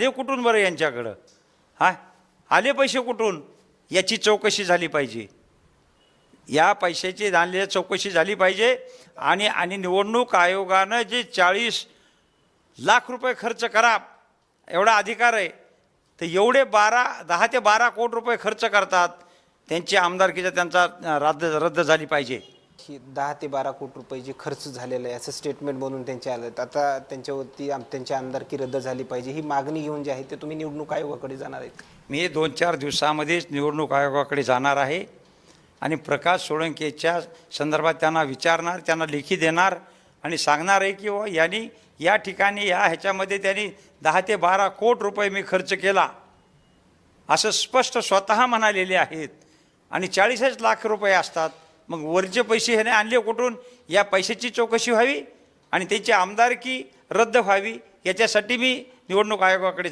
आले कुठून बरं यांच्याकडं? हा? आले पैसे कुठून? याची चौकशी झाली पाहिजे. या पैशाची आणलेल्या चौकशी झाली पाहिजे आणि आणि निवडणूक आयोगानं जे चाळीस लाख रुपये खर्च करा एवढा अधिकार आहे तर एवढे बारा दहा ते बारा कोटी रुपये खर्च करतात त्यांची आमदारकीचा त्यांचा रद्द रद्द झाली पाहिजे. ही दहा ते बारा कोटी रुपये जे खर्च झालेला आहे असं स्टेटमेंट बनवून त्यांचे आलं आता त्यांच्यावरती आम- त्यांची आमदारकी रद्द झाली पाहिजे ही मागणी घेऊन जी आहे ते तुम्ही निवडणूक आयोगाकडे जाणार आहेत. मी दोन चार दिवसामध्येच निवडणूक आयोगाकडे जाणार आहे आणि प्रकाश सोळंकेच्या संदर्भात त्यांना विचारणार त्यांना लेखी देणार आणि सांगणार आहे की व यांनी या ठिकाणी या ह्याच्यामध्ये त्यांनी दहा ते बारा कोट रुपये मी खर्च केला. असं स्पष्ट स्वतः म्हणालेले आहेत आणि चाळीसच लाख रुपये असतात. मग वरचे पैसे ह्याने आणले कुठून? या पैशाची चौकशी व्हावी आणि त्याची आमदारकी रद्द व्हावी याच्यासाठी मी निवडणूक आयोगाकडे